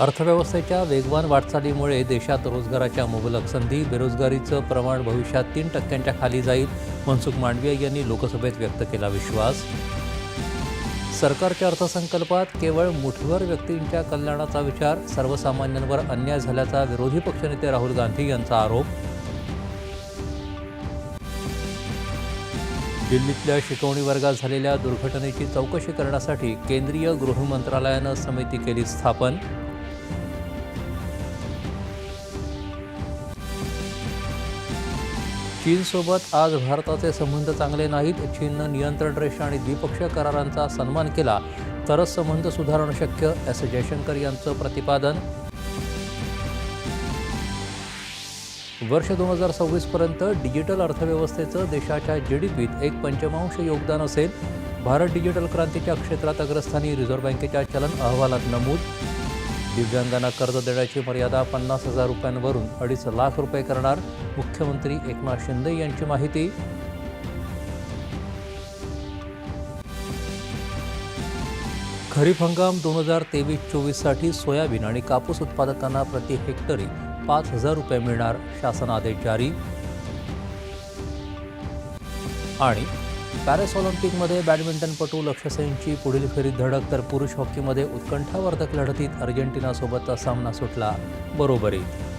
अर्थव्यवस्थेच्या वेगवान वाटचालीमुळे देशात रोजगाराच्या मुबलक संधी बेरोजगारीचं प्रमाण भविष्यात तीन टक्क्यांच्या खाली जाईल मनसुख मांडवीय यांनी लोकसभेत व्यक्त केला विश्वास. सरकारच्या अर्थसंकल्पात केवळ मुठभर व्यक्तींच्या कल्याणाचा विचार सर्वसामान्यांवर अन्याय झाल्याचा विरोधी पक्षनेते राहुल गांधी यांचा आरोप. दिल्लीतल्या शिकवणी वर्गात झालेल्या दुर्घटनेची चौकशी करण्यासाठी केंद्रीय गृह मंत्रालयानं समिती केली स्थापन. चीनसोबत आज भारताचे संबंध चांगले नाहीत. चीननं नियंत्रण रेषा आणि द्विपक्षीय करारांचा सन्मान केला. तरच संबंध सुधारणं शक्य एस. जयशंकर यांचं प्रतिपादन. वर्ष दोन हजार सव्वीसपर्यंत डिजिटल अर्थव्यवस्थेचं देशाच्या जी डी पीत एक पंचमांश योगदान असेल. भारत डिजिटल क्रांतीच्या क्षेत्रात अग्रस्थानी रिझर्व्ह बँकेच्या चलन अहवालात नमूद दिव्यांगांना कर्ज देण्याची मर्यादा पन्नास हजार रुपयांवरून अडीच लाख रुपये करणार मुख्यमंत्री एकनाथ शिंदे यांची माहिती. खरीप हंगाम दोन हजार तेवीस चोवीससाठी सोयाबीन आणि कापूस उत्पादकांना प्रति हेक्टरी पाच हजार रुपये मिळणार शासन आदेश जारी. आणि पॅरिस ऑलिम्पिकमध्ये बॅडमिंटनपटू लक्ष्य सेनची पुढील फेरीत धडक तर पुरुष हॉकीमध्ये उत्कंठावर्धक लढतीत अर्जेंटिनासोबतचा सामना सुटला बरोबरीत.